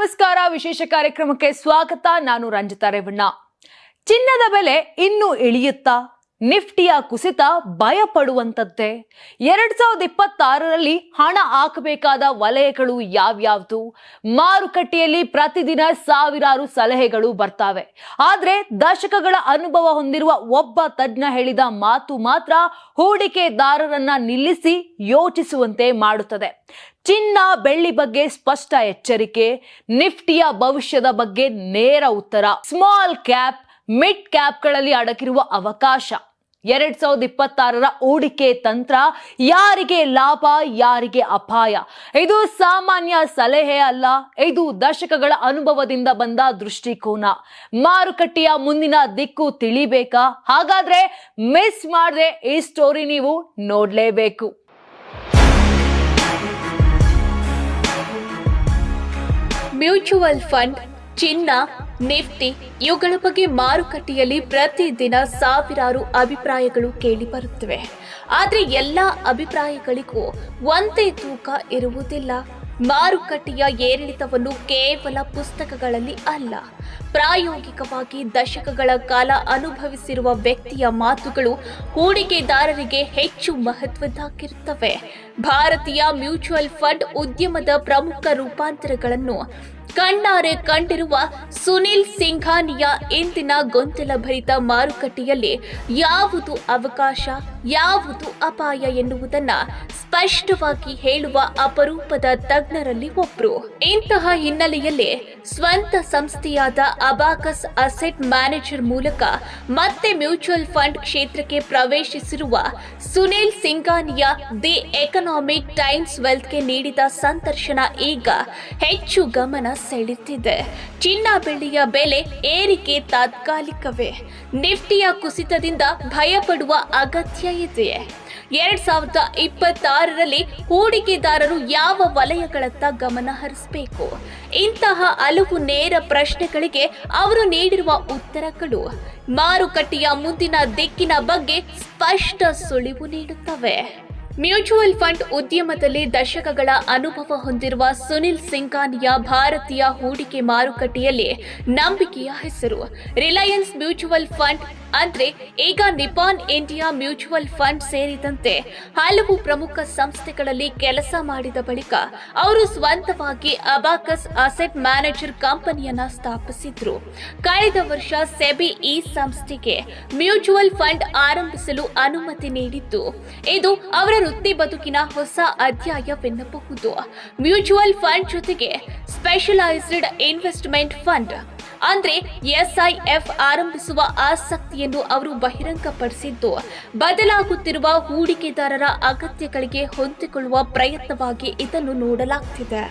ನಮಸ್ಕಾರ, ವಿಶೇಷ ಕಾರ್ಯಕ್ರಮಕ್ಕೆ ಸ್ವಾಗತ. ನಾನು ರಂಜಿತಾ ರೇವಣ್ಣ. ಚಿನ್ನದ ಬೆಲೆ ಇನ್ನೂ ಇಳಿಯುತ್ತಾ? ನಿಫ್ಟಿಯ ಕುಸಿತ ಭಯ ಪಡುವಂಥದ್ದೇ ಎರಡ್ ಸಾವಿರದ ಇಪ್ಪತ್ತಾರರಲ್ಲಿ ಹಣ ಹಾಕಬೇಕಾದ ವಲಯಗಳು ಯಾವ್ಯಾವ್ದು? ಮಾರುಕಟ್ಟೆಯಲ್ಲಿ ಪ್ರತಿದಿನ ಸಾವಿರಾರು ಸಲಹೆಗಳು ಬರ್ತಾವೆ. ಆದರೆ ದಶಕಗಳ ಅನುಭವ ಹೊಂದಿರುವ ಒಬ್ಬ ತಜ್ಞ ಹೇಳಿದ ಮಾತು ಮಾತ್ರ ಹೂಡಿಕೆದಾರರನ್ನ ನಿಲ್ಲಿಸಿ ಯೋಚಿಸುವಂತೆ ಮಾಡುತ್ತದೆ. ಚಿನ್ನ ಬೆಳ್ಳಿ ಬಗ್ಗೆ ಸ್ಪಷ್ಟ ಎಚ್ಚರಿಕೆ, ನಿಫ್ಟಿಯ ಭವಿಷ್ಯದ ಬಗ್ಗೆ ನೇರ ಉತ್ತರ. ಸ್ಮಾಲ್ ಕ್ಯಾಪ್, ಮಿಡ್ ಕ್ಯಾಪ್ಗಳಲ್ಲಿ ಅಡಗಿರುವ ಅವಕಾಶ. ಎರಡ್ ಸಾವಿರದ ಇಪ್ಪತ್ತಾರರ ಹೂಡಿಕೆ ತಂತ್ರ, ಯಾರಿಗೆ ಲಾಭ, ಯಾರಿಗೆ ಅಪಾಯ. ಇದು ಸಾಮಾನ್ಯ ಸಲಹೆ ಅಲ್ಲ, ಇದು ದಶಕಗಳ ಅನುಭವದಿಂದ ಬಂದ ದೃಷ್ಟಿಕೋನ. ಮಾರುಕಟ್ಟೆಯ ಮುಂದಿನ ದಿಕ್ಕು ತಿಳಿಬೇಕಾ? ಹಾಗಾದ್ರೆ ಮಿಸ್ ಮಾಡದೆ ಈ ಸ್ಟೋರಿ ನೀವು ನೋಡ್ಲೇಬೇಕು. ಮ್ಯೂಚುವಲ್ ಫಂಡ್, ಚಿನ್ನ, ನಿಫ್ಟಿ ಇವುಗಳ ಬಗ್ಗೆ ಮಾರುಕಟ್ಟೆಯಲ್ಲಿ ಪ್ರತಿದಿನ ಸಾವಿರಾರು ಅಭಿಪ್ರಾಯಗಳು ಕೇಳಿಬರುತ್ತವೆ ಆದರೆ ಎಲ್ಲ ಅಭಿಪ್ರಾಯಗಳಿಗೂ ಒಂದೇ ತೂಕ ಇರುವುದಿಲ್ಲ. ಮಾರುಕಟ್ಟೆಯ ಏರಿಳಿತವನ್ನು ಕೇವಲ ಪುಸ್ತಕಗಳಲ್ಲಿ ಅಲ್ಲ. ಪ್ರಾಯೋಗಿಕವಾಗಿ ದಶಕಗಳ ಕಾಲ ಅನುಭವಿಸಿರುವ ವ್ಯಕ್ತಿಯ ಮಾತುಗಳು ಹೂಡಿಕೆದಾರರಿಗೆ ಹೆಚ್ಚು ಮಹತ್ವದ್ದಾಗಿರುತ್ತವೆ. ಭಾರತೀಯ ಮ್ಯೂಚುವಲ್ ಫಂಡ್ ಉದ್ಯಮದ ಪ್ರಮುಖ ರೂಪಾಂತರಗಳನ್ನು ಕಣ್ಣಾರೆ ಕಂಡಿರುವ ಸುನಿಲ್ ಸಿಂಘಾನಿಯಾ ಇಂದಿನ ಗೊಂದಲ ಭರಿತ ಮಾರುಕಟ್ಟೆಯಲ್ಲಿ ಯಾವುದು ಅವಕಾಶ, ಯಾವುದು ಅಪಾಯ ಎನ್ನುವುದನ್ನು ಸ್ಪಷ್ಟವಾಗಿ ಹೇಳುವ ಅಪರೂಪದ ತಜ್ಞರಲ್ಲಿ ಒಬ್ಬರು ಇಂತಹ ಹಿನ್ನೆಲೆಯಲ್ಲಿ ಸ್ವಂತ ಸಂಸ್ಥೆಯಾದ ಅಬಾಕಸ್ ಅಸೆಟ್ ಮ್ಯಾನೇಜರ್ ಮೂಲಕ ಮತ್ತೆ ಮ್ಯೂಚುವಲ್ ಫಂಡ್ ಕ್ಷೇತ್ರಕ್ಕೆ ಪ್ರವೇಶಿಸಿರುವ Sunil Singhania the Economic Times ವೆಲ್ತ್ಗೆ ನೀಡಿದ ಸಂದರ್ಶನ ಈಗ ಹೆಚ್ಚು ಗಮನ ಸೆಳೆಯುತ್ತಿದೆ ಚಿನ್ನ ಬೆಳ್ಳಿಯ ಬೆಲೆ ಏರಿಕೆ ತಾತ್ಕಾಲಿಕವೇ. ನಿಫ್ಟಿಯ ಕುಸಿತದಿಂದ ಭಯಪಡುವ ಅಗತ್ಯ ಇದೆ. ಎರಡ್ ಸಾವಿರದ ಇಪ್ಪತ್ತಾರರಲ್ಲಿ ಹೂಡಿಕೆದಾರರು ಯಾವ ವಲಯಗಳತ್ತ ಗಮನ ಹರಿಸಬೇಕು? ಇಂತಹ ಹಲವು ನೇರ ಪ್ರಶ್ನೆಗಳಿಗೆ ಅವರು ನೀಡಿರುವ ಉತ್ತರಗಳು ಮಾರುಕಟ್ಟೆಯ ಮುಂದಿನ ದಿಕ್ಕಿನ ಬಗ್ಗೆ ಸ್ಪಷ್ಟ ಸುಳಿವು ನೀಡುತ್ತವೆ. ಮ್ಯೂಚುವಲ್ ಫಂಡ್ ಉದ್ಯಮದಲ್ಲಿ ದಶಕಗಳ ಅನುಭವ ಹೊಂದಿರುವ ಸುನಿಲ್ ಸಿಂಗಾನಿಯಾ ಭಾರತೀಯ ಹೂಡಿಕೆ ಮಾರುಕಟ್ಟೆಯಲ್ಲಿ ನಂಬಿಕೆಯ ಹೆಸರು. ರಿಲಯನ್ಸ್ ಮ್ಯೂಚುವಲ್ ಫಂಡ್ ಅಂದ್ರೆ ಈಗ ನಿಪಾನ್ ಇಂಡಿಯಾ ಮ್ಯೂಚುವಲ್ ಫಂಡ್ ಸೇರಿದಂತೆ ಹಲವು ಪ್ರಮುಖ ಸಂಸ್ಥೆಗಳಲ್ಲಿ ಕೆಲಸ ಮಾಡಿದ ಬಳಿಕ ಅವರು ಸ್ವಂತವಾಗಿ ಅಬಾಕಸ್ ಅಸೆಟ್ ಮ್ಯಾನೇಜರ್ ಕಂಪನಿಯನ್ನ ಸ್ಥಾಪಿಸಿದ್ರು. ಕಳೆದ ವರ್ಷ ಸೆಬಿ ಈ ಸಂಸ್ಥೆಗೆ ಮ್ಯೂಚುವಲ್ ಫಂಡ್ ಆರಂಭಿಸಲು ಅನುಮತಿ ನೀಡಿದ್ದು. ಇದು ಅವರ ವೃತ್ತಿ ಬದುಕಿನ ಹೊಸ ಅಧ್ಯಾಯವೆನ್ನಬಹುದು. ಮ್ಯೂಚುವಲ್ ಫಂಡ್ ಜೊತೆಗೆ ಸ್ಪೆಷಲೈಸ್ಡ್ ಇನ್ವೆಸ್ಟ್ಮೆಂಟ್ ಫಂಡ್ ಅಂದ್ರೆ ಎಸ್ಐಎಫ್ ಆರಂಭಿಸುವ ಆಸಕ್ತಿಯನ್ನು ಅವರು ಬಹಿರಂಗಪಡಿಸಿದ್ದು, ಬದಲಾಗುತ್ತಿರುವ ಹೂಡಿಕೆದಾರರ ಅಗತ್ಯಗಳಿಗೆ ಹೊಂದಿಕೊಳ್ಳುವ ಪ್ರಯತ್ನವಾಗಿ ಇದನ್ನು ನೋಡಲಾಗ್ತಿದೆ.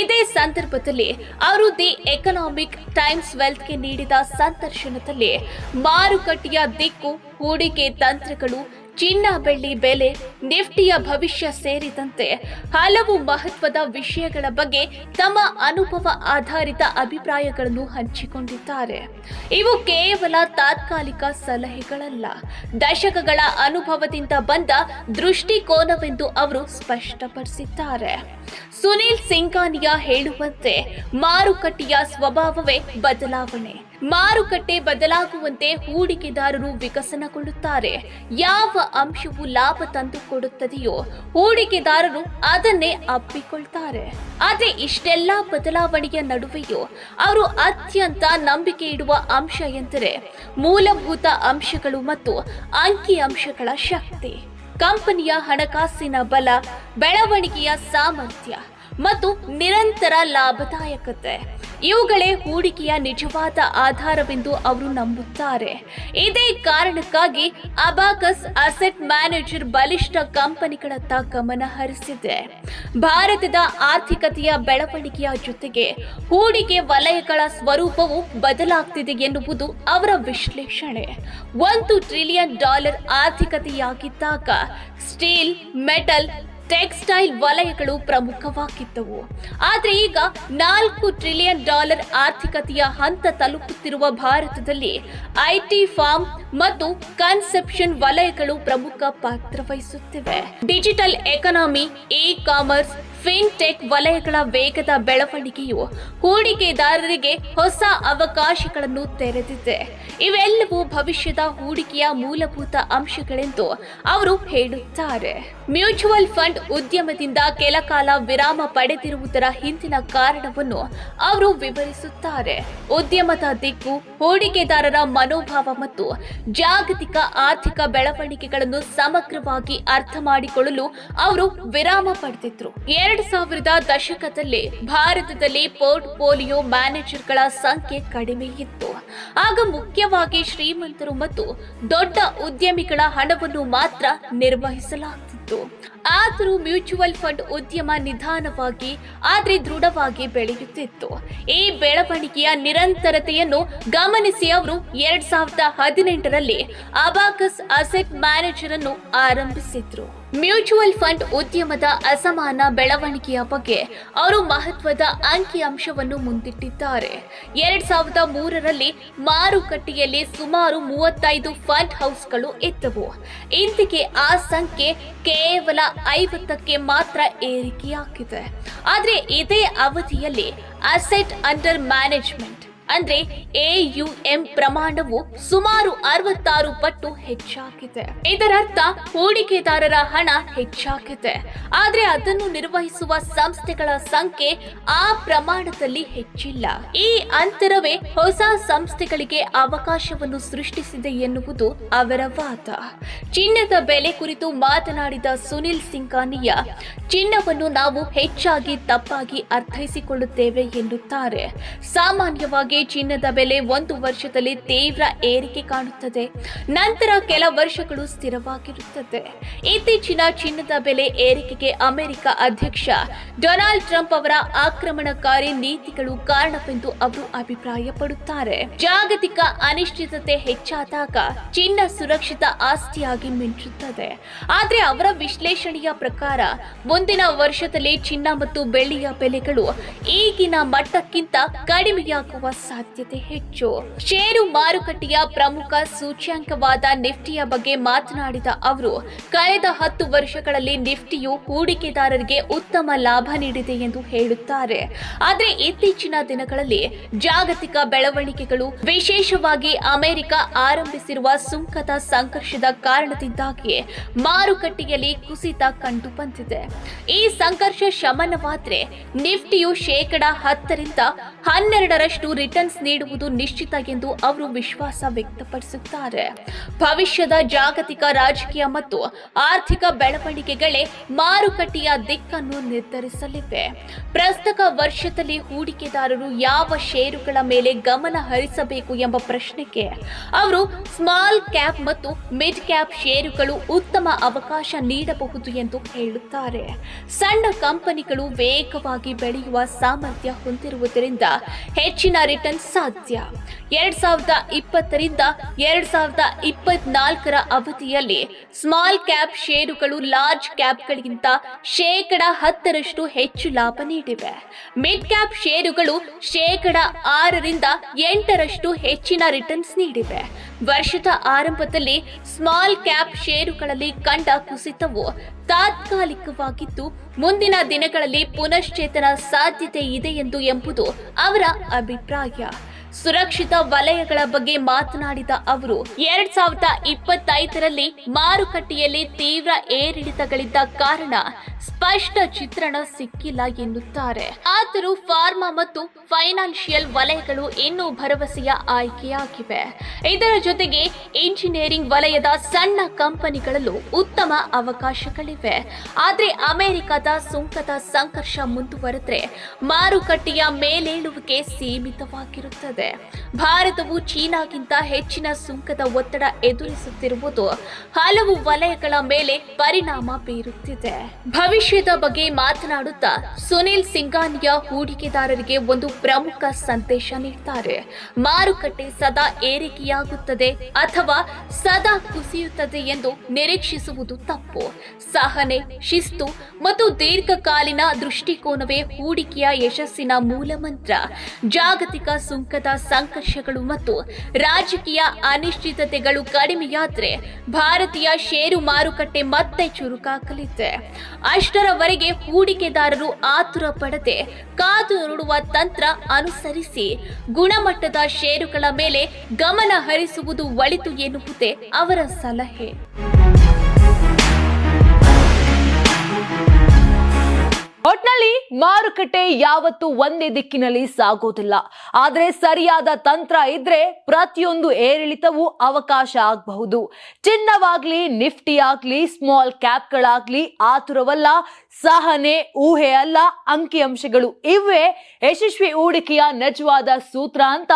ಇದೇ ಸಂದರ್ಭದಲ್ಲಿ ಅವರು ದಿ ಎಕನಾಮಿಕ್ ಟೈಮ್ಸ್ ವೆಲ್ತ್ಗೆ ನೀಡಿದ ಸಂದರ್ಶನದಲ್ಲಿ ಮಾರುಕಟ್ಟೆಯ ದಿಕ್ಕು, ಹೂಡಿಕೆ ತಂತ್ರಗಳು ಚಿನ್ನ ಬೆಳ್ಳಿ ಬೆಲೆ, ನಿಫ್ಟಿಯ ಭವಿಷ್ಯ ಸೇರಿದಂತೆ ಹಲವು ಮಹತ್ವದ ವಿಷಯಗಳ ಬಗ್ಗೆ ತಮ್ಮ ಅನುಭವ ಆಧಾರಿತ ಅಭಿಪ್ರಾಯಗಳನ್ನು ಹಂಚಿಕೊಂಡಿದ್ದಾರೆ. ಇವು ಕೇವಲ ತಾತ್ಕಾಲಿಕ ಸಲಹೆಗಳಲ್ಲ. ದಶಕಗಳ ಅನುಭವದಿಂದ ಬಂದ ದೃಷ್ಟಿಕೋನವೆಂದು ಅವರು ಸ್ಪಷ್ಟಪಡಿಸಿದ್ದಾರೆ. ಸುನೀಲ್ ಸಿಂಘಾನಿಯಾ ಹೇಳುವಂತೆ ಮಾರುಕಟ್ಟೆಯ ಸ್ವಭಾವವೇ ಬದಲಾವಣೆ. ಮಾರುಕಟ್ಟೆ ಬದಲಾಗುವಂತೆ ಹೂಡಿಕೆದಾರರು ವಿಕಸನಗೊಳ್ಳುತ್ತಾರೆ. ಯಾವ ಅಂಶವು ಲಾಭ ತಂದುಕೊಡುತ್ತದೆಯೋ ಹೂಡಿಕೆದಾರರು ಅದನ್ನೇ ಅಪ್ಪಿಕೊಳ್ತಾರೆ. ಆದ್ರೆ ಇಷ್ಟೆಲ್ಲ ಬದಲಾವಣೆಯ ನಡುವೆಯೂ ಅವರು ಅತ್ಯಂತ ನಂಬಿಕೆ ಇಡುವ ಅಂಶ ಎಂದರೆ ಮೂಲಭೂತ ಅಂಶಗಳು ಮತ್ತು ಅಂಕಿ ಅಂಶಗಳ ಶಕ್ತಿ. ಕಂಪನಿಯ ಹಣಕಾಸಿನ ಬಲ, ಬೆಳವಣಿಗೆಯ ಸಾಮರ್ಥ್ಯ ಮತ್ತು ನಿರಂತರ ಲಾಭದಾಯಕತೆ. ಇವುಗಳೇ ಹೂಡಿಕೆಯ ನಿಜವಾದ ಆಧಾರವೆಂದು ಅವರು ನಂಬುತ್ತಾರೆ. ಇದೇ ಕಾರಣಕ್ಕಾಗಿ ಅಬಾಕಸ್ ಅಸೆಟ್ ಮ್ಯಾನೇಜರ್ ಬಲಿಷ್ಠ ಕಂಪನಿಗಳತ್ತ ಗಮನ ಹರಿಸಿದೆ. ಭಾರತದ ಆರ್ಥಿಕತೆಯ ಬೆಳವಣಿಗೆಯ ಜೊತೆಗೆ ಹೂಡಿಕೆ ವಲಯಗಳ ಸ್ವರೂಪವು ಬದಲಾಗ್ತಿದೆ ಎನ್ನುವುದು ಅವರ ವಿಶ್ಲೇಷಣೆ. ಒಂದು ಟ್ರಿಲಿಯನ್ ಡಾಲರ್ ಆರ್ಥಿಕತೆಯಾಗಿದ್ದಾಗ ಸ್ಟೀಲ್, ಮೆಟಲ್ ಟೆಕ್ಸ್ಟೈಲ್ ವಲಯಗಳು ಪ್ರಮುಖವಾಗಿದ್ದವು. ಆದರೆ ಈಗ ನಾಲ್ಕು ಟ್ರಿಲಿಯನ್ ಡಾಲರ್ ಆರ್ಥಿಕತೆಯ ಹಂತ ತಲುಪುತ್ತಿರುವ ಭಾರತದಲ್ಲಿ ಐಟಿ ಫಾರ್ಮ್ ಮತ್ತು ಕನ್ಸೆಪ್ಷನ್ ವಲಯಗಳು ಪ್ರಮುಖ ಪಾತ್ರ ವಹಿಸುತ್ತಿವೆ. Digital economy e commerce fintech ವಲಯಗಳ ವೇಗದ ಬೆಳವಣಿಗೆಯು ಹೂಡಿಕೆದಾರರಿಗೆ ಹೊಸ ಅವಕಾಶಗಳನ್ನು ತೆರೆದಿದೆ. ಇವೆಲ್ಲವೂ ಭವಿಷ್ಯದ ಹೂಡಿಕೆಯ ಮೂಲಭೂತ ಅಂಶಗಳೆಂದು ಅವರು ಹೇಳುತ್ತಾರೆ. ಮ್ಯೂಚುವಲ್ ಫಂಡ್ ಉದ್ಯಮದಿಂದ ಕೆಲ ಕಾಲ ವಿರಾಮ ಪಡೆದಿರುವುದರ ಹಿಂದಿನ ಕಾರಣವನ್ನು ಅವರು ವಿವರಿಸುತ್ತಾರೆ. ಉದ್ಯಮದ ದಿಕ್ಕು, ಹೂಡಿಕೆದಾರರ ಮನೋಭಾವ ಮತ್ತು ಜಾಗತಿಕ ಆರ್ಥಿಕ ಬೆಳವಣಿಗೆಗಳನ್ನು ಸಮಗ್ರವಾಗಿ ಅರ್ಥ ಮಾಡಿಕೊಳ್ಳಲು ಅವರು ವಿರಾಮ ಪಡೆದಿದ್ರು. ಎರಡು ಸಾವಿರದ ದಶಕದಲ್ಲಿ ಭಾರತದಲ್ಲಿ ಪೋರ್ಟ್ ಪೋಲಿಯೋ ಮ್ಯಾನೇಜರ್ಗಳ ಸಂಖ್ಯೆ ಕಡಿಮೆ ಇತ್ತು. ಆಗ ಮುಖ್ಯವಾಗಿ ಶ್ರೀಮಂತರು ಮತ್ತು ದೊಡ್ಡ ಉದ್ಯಮಿಗಳ ಹಣವನ್ನು ಮಾತ್ರ ನಿರ್ವಹಿಸಲಾಗ್ತಿತ್ತು. ಆದರೂ ಮ್ಯೂಚುವಲ್ ಫಂಡ್ ಉದ್ಯಮ ನಿಧಾನವಾಗಿ, ಆದರೆ ದೃಢವಾಗಿ ಬೆಳೆಯುತ್ತಿತ್ತು. ಈ ಬೆಳವಣಿಗೆಯ ನಿರಂತರತೆಯನ್ನು ಗಮನಿಸಿ ಅವರು ಎರಡ್ ಸಾವಿರದ ಹದಿನೆಂಟರಲ್ಲಿ ಅಬಾಕಸ್ ಅಸೆಟ್ ಮ್ಯಾನೇಜರ್ ಅನ್ನು ಆರಂಭಿಸಿದ್ರು. ಮ್ಯೂಚುವಲ್ ಫಂಡ್ ಉದ್ಯಮದ ಅಸಮಾನ ಬೆಳವಣಿಗೆಯ ಬಗ್ಗೆ ಅವರು ಮಹತ್ವದ ಅಂಕಿ ಅಂಶವನ್ನು ಮುಂದಿಟ್ಟಿದ್ದಾರೆ. ಎರಡ್ ಸಾವಿರದ ಮೂರರಲ್ಲಿ ಮಾರುಕಟ್ಟೆಯಲ್ಲಿ ಸುಮಾರು ಮೂವತ್ತೈದು ಫಂಡ್ ಹೌಸ್ಗಳು ಇದ್ದವು. ಇಂದಿಗೆ ಆ ಸಂಖ್ಯೆ ಕೇವಲ ಐವತ್ತಕ್ಕೆ ಮಾತ್ರ ಏರಿಕೆಯಾಗಿದೆ. ಆದರೆ ಇದೇ ಅವಧಿಯಲ್ಲಿ ಅಸೆಟ್ ಅಂಡರ್ ಮ್ಯಾನೇಜ್ಮೆಂಟ್ ಅಂದ್ರೆ ಎಯುಎಂ ಪ್ರಮಾಣವು ಸುಮಾರು ಅರವತ್ತಾರು ಪಟ್ಟು ಹೆಚ್ಚಾಗಿದೆ. ಇದರರ್ಥ ಹೂಡಿಕೆದಾರರ ಹಣ ಹೆಚ್ಚಾಗಿದೆ. ಆದ್ರೆ ಅದನ್ನು ನಿರ್ವಹಿಸುವ ಸಂಸ್ಥೆಗಳ ಸಂಖ್ಯೆ ಆ ಪ್ರಮಾಣದಲ್ಲಿ ಹೆಚ್ಚಿಲ್ಲ. ಈ ಅಂತರವೇ ಹೊಸ ಸಂಸ್ಥೆಗಳಿಗೆ ಅವಕಾಶವನ್ನು ಸೃಷ್ಟಿಸಿದೆ ಎನ್ನುವುದು ಅವರ ವಾದ. ಚಿನ್ನದ ಬೆಲೆ ಕುರಿತು ಮಾತನಾಡಿದ ಸುನಿಲ್ ಸಿಂಘಾನಿಯ, ಚಿನ್ನವನ್ನು ನಾವು ಹೆಚ್ಚಾಗಿ ತಪ್ಪಾಗಿ ಅರ್ಥೈಸಿಕೊಳ್ಳುತ್ತೇವೆ ಎನ್ನುತ್ತಾರೆ. ಸಾಮಾನ್ಯವಾಗಿ ಚಿನ್ನದ ಬೆಲೆ ಒಂದು ವರ್ಷದಲ್ಲಿ ತೀವ್ರ ಏರಿಕೆ ಕಾಣುತ್ತದೆ. ನಂತರ ಕೆಲ ವರ್ಷಗಳು ಸ್ಥಿರವಾಗಿರುತ್ತದೆ. ಇತ್ತೀಚಿನ ಚಿನ್ನದ ಬೆಲೆ ಏರಿಕೆಗೆ ಅಮೆರಿಕ ಅಧ್ಯಕ್ಷ ಡೊನಾಲ್ಡ್ ಟ್ರಂಪ್ ಅವರ ಆಕ್ರಮಣಕಾರಿ ನೀತಿಗಳು ಕಾರಣವೆಂದು ಅವರು ಅಭಿಪ್ರಾಯಪಡುತ್ತಾರೆ. ಜಾಗತಿಕ ಅನಿಶ್ಚಿತತೆ ಹೆಚ್ಚಾದಾಗ ಚಿನ್ನ ಸುರಕ್ಷಿತ ಆಸ್ತಿಯಾಗಿ ಮಿಂಚುತ್ತದೆ. ಆದರೆ ಅವರ ವಿಶ್ಲೇಷಣೆಯ ಪ್ರಕಾರ ಮುಂದಿನ ವರ್ಷದಲ್ಲಿ ಚಿನ್ನ ಮತ್ತು ಬೆಳ್ಳಿಯ ಬೆಲೆಗಳು ಈಗಿನ ಮಟ್ಟಕ್ಕಿಂತ ಕಡಿಮೆಯಾಗುವ ಸಾಧ್ಯತೆ ಹೆಚ್ಚು. ಷೇರು ಮಾರುಕಟ್ಟೆಯ ಪ್ರಮುಖ ಸೂಚ್ಯಾಂಕವಾದ ನಿಫ್ಟಿಯ ಬಗ್ಗೆ ಮಾತನಾಡಿದ ಅವರು, ಕಳೆದ ಹತ್ತು ವರ್ಷಗಳಲ್ಲಿ ನಿಫ್ಟಿಯು ಹೂಡಿಕೆದಾರರಿಗೆ ಉತ್ತಮ ಲಾಭ ನೀಡಿದೆ ಎಂದು ಹೇಳುತ್ತಾರೆ. ಆದರೆ ಇತ್ತೀಚಿನ ದಿನಗಳಲ್ಲಿ ಜಾಗತಿಕ ಬೆಳವಣಿಗೆಗಳು, ವಿಶೇಷವಾಗಿ ಅಮೆರಿಕ ಆರಂಭಿಸಿರುವ ಸುಂಕದ ಸಂಘರ್ಷದ ಕಾರಣದಿಂದಾಗಿ ಮಾರುಕಟ್ಟೆಯಲ್ಲಿ ಕುಸಿತ ಕಂಡು ಬಂದಿದೆ ಈ ಸಂಘರ್ಷ ಶಮನವಾದರೆ ನಿಫ್ಟಿಯು ಶೇಕಡ ಹತ್ತರಿಂದ ಹನ್ನೆರಡರಷ್ಟು ರಿಟರ್ನ್ಸ್ ನೀಡುವುದು ನಿಶ್ಚಿತ ಎಂದು ಅವರು ವಿಶ್ವಾಸ ವ್ಯಕ್ತಪಡಿಸುತ್ತಾರೆ. ಭವಿಷ್ಯದ ಜಾಗತಿಕ ರಾಜಕೀಯ ಮತ್ತು ಆರ್ಥಿಕ ಬೆಳವಣಿಗೆಗಳೇ ಮಾರುಕಟ್ಟೆಯ ದಿಕ್ಕನ್ನು ನಿರ್ಧರಿಸಲಿವೆ. ಪ್ರಸ್ತುತ ವರ್ಷದಲ್ಲಿ ಹೂಡಿಕೆದಾರರು ಯಾವ ಷೇರುಗಳ ಮೇಲೆ ಗಮನ ಹರಿಸಬೇಕು ಎಂಬ ಪ್ರಶ್ನೆಗೆ ಅವರು ಸ್ಮಾಲ್ ಕ್ಯಾಪ್ ಮತ್ತು ಮಿಡ್ ಕ್ಯಾಪ್ ಷೇರುಗಳು ಉತ್ತಮ ಅವಕಾಶ ನೀಡಬಹುದು ಎಂದು ಹೇಳುತ್ತಾರೆ. ಸಣ್ಣ ಕಂಪನಿಗಳು ವೇಗವಾಗಿ ಬೆಳೆಯುವ ಸಾಮರ್ಥ್ಯ ಹೊಂದಿರುವುದರಿಂದ ಹೆಚ್ಚಿನ ರಿಟರ್ನ್ ಸಾಧ್ಯ. ಎರಡ್ ಸಾವಿರದ ಇಪ್ಪತ್ತರಿಂದ ಎರಡ್ ಸಾವಿರದ ಇಪ್ಪತ್ನಾಲ್ಕರ ಅವಧಿಯಲ್ಲಿ ಸ್ಮಾಲ್ ಕ್ಯಾಪ್ ಷೇರುಗಳು ಲಾರ್ಜ್ ಕ್ಯಾಪ್ಗಳಿಗಿಂತ ಶೇಕಡ ಹತ್ತರಷ್ಟು ಹೆಚ್ಚು ಲಾಭ ನೀಡಿವೆ. ಮಿಡ್ ಕ್ಯಾಪ್ ಷೇರುಗಳು ಶೇಕಡ ಆರರಿಂದ ಎಂಟರಷ್ಟು ಹೆಚ್ಚಿನ ರಿಟರ್ನ್ಸ್ ನೀಡಿವೆ. ವರ್ಷದ ಆರಂಭದಲ್ಲಿ ಸ್ಮಾಲ್ ಕ್ಯಾಪ್ ಷೇರುಗಳಲ್ಲಿ ಕಂಡ ಕುಸಿತವು ತಾತ್ಕಾಲಿಕವಾಗಿದ್ದು, ಮುಂದಿನ ದಿನಗಳಲ್ಲಿ ಪುನಶ್ಚೇತನ ಸಾಧ್ಯತೆ ಇದೆ ಎಂದು ಎಂಬುದು ಅವರ ಅಭಿಪ್ರಾಯ. ಸುರಕ್ಷಿತ ವಲಯಗಳ ಬಗ್ಗೆ ಮಾತನಾಡಿದ ಅವರು, ಎರಡ್ ಸಾವಿರದ ಇಪ್ಪತ್ತೈದರಲ್ಲಿ ಮಾರುಕಟ್ಟೆಯಲ್ಲಿ ತೀವ್ರ ಏರಿಳಿತಗಳಿದ್ದ ಕಾರಣ ಸ್ಪಷ್ಟ ಚಿತ್ರಣ ಸಿಕ್ಕಿಲ್ಲ ಎನ್ನುತ್ತಾರೆ. ಆದರೂ ಫಾರ್ಮಾ ಮತ್ತು ಫೈನಾನ್ಷಿಯಲ್ ವಲಯಗಳು ಇನ್ನೂ ಭರವಸೆಯ ಆಯ್ಕೆಯಾಗಿವೆ. ಇದರ ಜೊತೆಗೆ ಇಂಜಿನಿಯರಿಂಗ್ ವಲಯದ ಸಣ್ಣ ಕಂಪನಿಗಳಲ್ಲೂ ಉತ್ತಮ ಅವಕಾಶಗಳಿವೆ. ಆದರೆ ಅಮೆರಿಕದ ಸುಂಕದ ಸಂಘರ್ಷ ಮುಂದುವರೆದ್ರೆ ಮಾರುಕಟ್ಟೆಯ ಮೇಲೇಳುವಿಕೆ ಸೀಮಿತವಾಗಿರುತ್ತದೆ. ಭಾರತವು ಚೀನಾಗಿಂತ ಹೆಚ್ಚಿನ ಸುಂಕದ ಒತ್ತಡ ಎದುರಿಸುತ್ತಿರುವುದು ಹಲವು ವಲಯಗಳ ಮೇಲೆ ಪರಿಣಾಮ ಬೀರುತ್ತಿದೆ. ಭವಿಷ್ಯದ ಬಗ್ಗೆ ಮಾತನಾಡುತ್ತಾ ಸುನಿಲ್ ಸಿಂಗಾನಿಯಾ ಹೂಡಿಕೆದಾರರಿಗೆ ಒಂದು ಪ್ರಮುಖ ಸಂದೇಶ ನೀಡುತ್ತಾರೆ ಮಾರುಕಟ್ಟೆ ಸದಾ ಏರಿಕೆಯಾಗುತ್ತದೆ ಅಥವಾ ಸದಾ ಕುಸಿಯುತ್ತದೆ ಎಂದು ನಿರೀಕ್ಷಿಸುವುದು ತಪ್ಪು. ಸಹನೆ, ಶಿಸ್ತು ಮತ್ತು ದೀರ್ಘಕಾಲೀನ ದೃಷ್ಟಿಕೋನವೇ ಹೂಡಿಕೆಯ ಯಶಸ್ಸಿನ ಮೂಲಮಂತ್ರ. ಜಾಗತಿಕ ಸುಂಕದ ಸಂಘರ್ಷಗಳು ಮತ್ತು ರಾಜಕೀಯ ಅನಿಶ್ಚಿತತೆಗಳು ಕಡಿಮೆಯಾದರೆ ಭಾರತೀಯ ಷೇರು ಮಾರುಕಟ್ಟೆ ಮತ್ತೆ ಚುರುಕಾಗಲಿದೆ. ಅಷ್ಟರವರೆಗೆ ಹೂಡಿಕೆದಾರರು ಆತುರ ಪಡದೆ ಕಾದು ನೋಡುವ ತಂತ್ರ ಅನುಸರಿಸಿ ಗುಣಮಟ್ಟದ ಷೇರುಗಳ ಮೇಲೆ ಗಮನ ಹರಿಸುವುದು ಒಳಿತು ಎನ್ನುವುದೇ ಅವರ ಸಲಹೆ. ಒಟ್ನಲ್ಲಿ ಮಾರುಕಟ್ಟೆ ಯಾವತ್ತು ಒಂದೇ ದಿಕ್ಕಿನಲ್ಲಿ ಸಾಗೋದಿಲ್ಲ ಆದರೆ ಸರಿಯಾದ ತಂತ್ರ ಇದ್ರೆ ಪ್ರತಿಯೊಂದು ಏರಿಳಿತವೂ ಅವಕಾಶ ಆಗಬಹುದು. ಚಿನ್ನವಾಗ್ಲಿ ನಿಫ್ಟಿ ಆಗ್ಲಿ ಸ್ಮಾಲ್ ಕ್ಯಾಪ್ಗಳಾಗ್ಲಿ ಆತುರವಲ್ಲ, ಸಹನೆ, ಊಹೆ ಅಲ್ಲ, ಅಂಕಿಅಂಶಗಳು ಇವೇ. ಯಶಸ್ವಿ ಹೂಡಿಕೆಯ ನಿಜವಾದ ಸೂತ್ರ ಅಂತ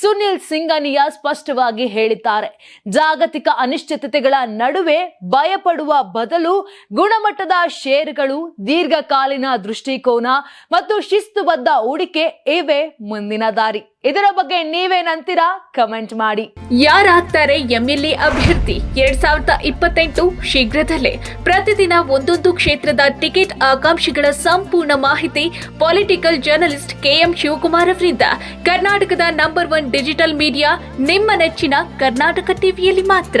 ಸುನಿಲ್ ಸಿಂಗನಿಯಾ ಸ್ಪಷ್ಟವಾಗಿ ಹೇಳಿದ್ದಾರೆ. ಜಾಗತಿಕ ಅನಿಶ್ಚಿತತೆಗಳ ನಡುವೆ ಭಯಪಡುವ ಬದಲು ಗುಣಮಟ್ಟದ ಷೇರುಗಳು ದೀರ್ಘಕಾಲೀನ ದೃಷ್ಟಿಕೋನ ಮತ್ತು ಶಿಸ್ತುಬದ್ಧ ಹೂಡಿಕೆ ಇವೆ ಮುಂದಿನ ದಾರಿ. ಇದರ ಬಗ್ಗೆ ನೀವೇನಂತೀರಾ ಕಮೆಂಟ್ ಮಾಡಿ. ಯಾರಾಗ್ತಾರೆ ಎಂಎಲ್ಎ ಅಭ್ಯರ್ಥಿ? ಎರಡ್ ಸಾವಿರದ ಇಪ್ಪತ್ತೆಂಟು ಶೀಘ್ರದಲ್ಲೇ ಪ್ರತಿದಿನ ಒಂದೊಂದು ಕ್ಷೇತ್ರದ ಟಿಕೆಟ್ ಆಕಾಂಕ್ಷಿಗಳ ಸಂಪೂರ್ಣ ಮಾಹಿತಿ ಪೊಲಿಟಿಕಲ್ ಜರ್ನಲಿಸ್ಟ್ ಕೆಎಂ ಶಿವಕುಮಾರ್ ಅವರಿಂದ. ಕರ್ನಾಟಕದ ನಂಬರ್ ಒನ್ ಡಿಜಿಟಲ್ ಮೀಡಿಯಾ ನಿಮ್ಮ ನೆಚ್ಚಿನ ಕರ್ನಾಟಕ ಟಿವಿಯಲ್ಲಿ ಮಾತ್ರ.